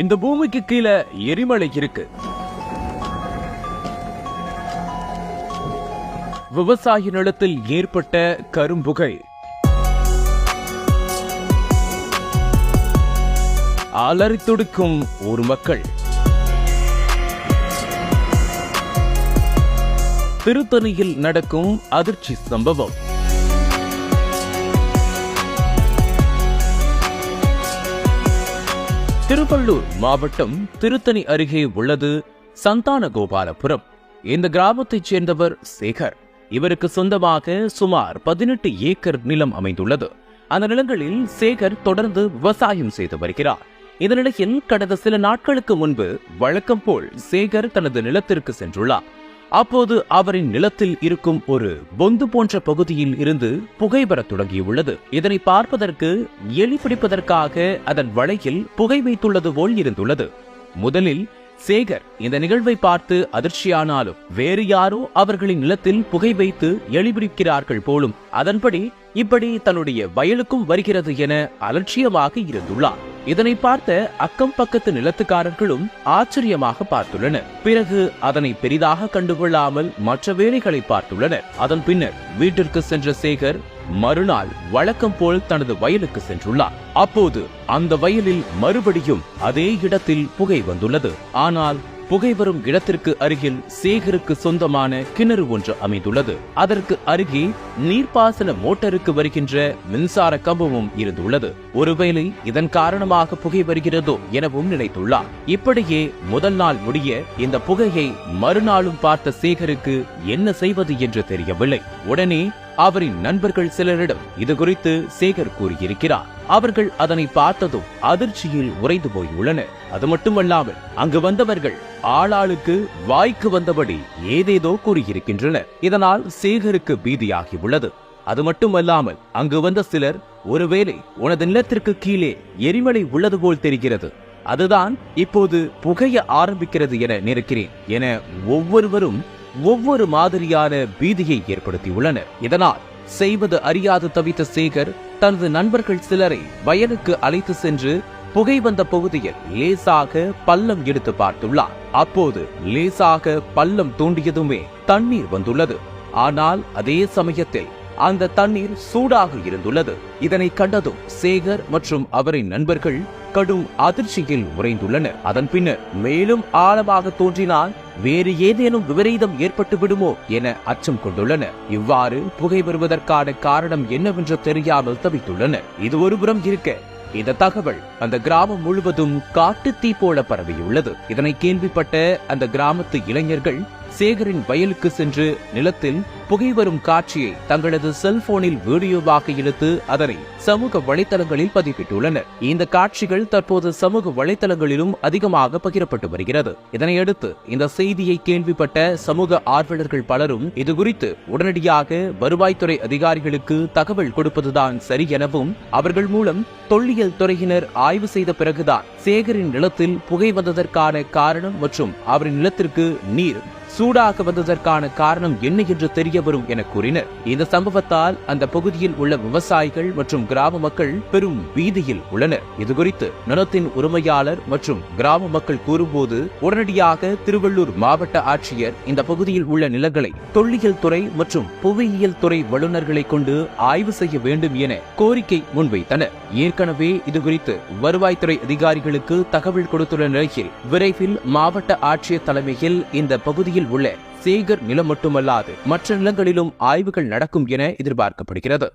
இந்த பூமிக்கு கீழே எரிமலை இருக்கு. விவசாய நிலத்தில் ஏற்பட்ட கரும்புகை அலறி துடிக்கும் ஒரு மக்கள். திருத்தணியில் நடக்கும் அதிர்ச்சி சம்பவம். திருவள்ளூர் மாவட்டம் திருத்தணி அருகே உள்ளது சந்தானகோபாலபுரம். இந்த கிராமத்தைச் சேர்ந்தவர் சேகர். இவருக்கு சொந்தமாக சுமார் பதினெட்டு ஏக்கர் நிலம் அமைந்துள்ளது. அந்த நிலங்களில் சேகர் தொடர்ந்து விவசாயம் செய்து வருகிறார். இந்த நிலையில் கடந்த சில நாட்களுக்கு முன்பு வழக்கம் போல் சேகர் தனது நிலத்திற்கு சென்றுள்ளார். அப்போது அவரின் நிலத்தில் இருக்கும் ஒரு பொந்து போன்ற பகுதியில் இருந்து புகை தொடங்கியுள்ளது. இதனை பார்ப்பதற்கு எலி பிடிப்பதற்காக அதன் வளையில் புகை வைத்துள்ளது போல் இருந்துள்ளது. முதலில் சேகர் இந்த நிகழ்வை பார்த்து அதிர்ச்சியானாலும் வேறு யாரோ அவர்களின் நிலத்தில் புகை வைத்து எளிபிடிக்கிறார்கள் போலும் அதன்படி இப்படி தன்னுடைய வயலுக்கும் வருகிறது என அலட்சியமாக இருந்துள்ளார். இதனை பார்த்த அக்கம் பக்கத்து நிலத்துக்காரர்களும் ஆச்சரியமாக பார்த்துள்ளனர். பிறகு அதனை பெரிதாக கண்டுகொள்ளாமல் மற்ற வேலைகளை பார்த்துள்ளனர். அதன் பின்னர் வீட்டிற்கு சென்ற சேகர் மறுநாள் வழக்கம் போல் தனது வயலுக்கு சென்றுள்ளார். அப்போது அந்த வயலில் மறுபடியும் அதே இடத்தில் புகை வந்துள்ளது. ஆனால் புகை வரும் இடத்திற்கு அருகில் சேகருக்கு சொந்தமான கிணறு ஒன்று அமைந்துள்ளது. அதற்கு அருகே நீர்ப்பாசன மோட்டருக்கு வருகின்ற மின்சார கம்பமும் இருந்துள்ளது. ஒருவேளை இதன் காரணமாக புகை வருகிறதோ எனவும் நினைத்துள்ளார். இப்படியே முதல் நாள் முடிய இந்த புகையை மறுநாளும் பார்த்த சேகருக்கு என்ன செய்வது என்று தெரியவில்லை. உடனே அவரின் நண்பர்கள் சிலரிடம் இது குறித்து சேகர் கூறியிருக்கிறார். அவர்கள் அதனை பார்த்ததும் அதிர்ச்சியில் உறைந்து போயுள்ளனர். அது மட்டுமல்லாமல் அங்கு வந்தவர்கள் ஆளாளுக்கு வாய்க்கு வந்தபடி ஏதேதோ கூறியிருக்கின்றனர். இதனால் சேகருக்கு பீதியாகி உள்ளது அது மட்டுமல்லாமல் அங்கு வந்த சிலர் ஒருவேளை உனது நிலத்திற்கு கீழே எரிமலை உள்ளது போல் தெரிகிறது. அதுதான் இப்போது புகைய ஆரம்பிக்கிறது என நினைக்கிறேன். என ஒவ்வொருவரும் ஒவ்வொரு மாதிரியான பீதியை ஏற்படுத்தியுள்ளனர் இதனால் செய்வது அறியாது தவித்த சேகர் தனது நண்பர்கள் சிலரை வயலுக்கு அழைத்து சென்று புகை வந்த பகுதியில் லேசாக பள்ளம் எடுத்து பார்த்துள்ளார். அப்போது லேசாக பள்ளம் தோண்டியதுமே தண்ணீர் வந்துள்ளது. ஆனால் அதே சமயத்தில் அந்த தண்ணீர் சூடாக இருந்துள்ளது. இதனை கண்டதும் சேகர் மற்றும் அவரின் நண்பர்கள் கடும் அதிர்ச்சியில் உறைந்துள்ளனர். அதன் பின்னர் மேலும் ஆழமாக தோன்றினால் வேறு ஏதேனும் விபரீதம் ஏற்பட்டு விடுமோ என அச்சம் கொண்டுள்ளனர் இவ்வாறு புகை வருவதற்கான காரணம் என்னவென்று தெரியாமல் தவித்துள்ளனர் இது ஒருபுறம் இருக்க. இந்த தகவல் அந்த கிராமம் முழுவதும் காட்டு தீ போல பரவியுள்ளது. இதனை கேள்விப்பட்ட அந்த கிராமத்து இளைஞர்கள் சேகரின் வயலுக்கு சென்று நிலத்தில் புகை வரும் காட்சியை தங்களது செல்போனில் வீடியோவாக எடுத்து அதனை சமூக வலைத்தளங்களில் பதிவிட்டுள்ளனர் இந்த காட்சிகள் தற்போது சமூக வலைதளங்களிலும் அதிகமாக பகிரப்பட்டு வருகிறது. இதனையடுத்து இந்த செய்தியை கேள்விப்பட்ட சமூக ஆர்வலர்கள் பலரும் இதுகுறித்து உடனடியாக வருவாய்த்துறை அதிகாரிகளுக்கு தகவல் கொடுப்பதுதான் சரி எனவும் அவர்கள் மூலம் தொல்லியல் துறையினர் ஆய்வு செய்த பிறகுதான் சேகரின் நிலத்தில் புகை வந்ததற்கான காரணம் மற்றும் அவரின் நிலத்திற்கு நீர் சூடாக வந்ததற்கான காரணம் என்ன என்று தெரிய வரும் என கூறினர். இந்த சம்பவத்தால் அந்த பகுதியில் உள்ள விவசாயிகள் மற்றும் கிராம மக்கள் பெரும் பீதியில் உள்ளனர். இதுகுறித்து நிலத்தின் உரிமையாளர் மற்றும் கிராம மக்கள் கூறும்போது உடனடியாக திருவள்ளூர் மாவட்ட ஆட்சியர் இந்த பகுதியில் உள்ள நிலங்களை தொல்லியல் துறை மற்றும் புவியியல் துறை வல்லுநர்களை கொண்டு ஆய்வு செய்ய வேண்டும் என கோரிக்கை முன்வைத்தனர். ஏற்கனவே இதுகுறித்து வருவாய்த்துறை அதிகாரிகளுக்கு தகவல் கொடுத்துள்ள நிலையில் விரைவில் மாவட்ட ஆட்சியர் தலைமையில் இந்த பகுதியில் பகுதியில் உள்ள சேகர் நிலம் மட்டுமல்லாது மற்ற நிலங்களிலும் ஆய்வுகள் நடக்கும் என எதிர்பார்க்கப்படுகிறது.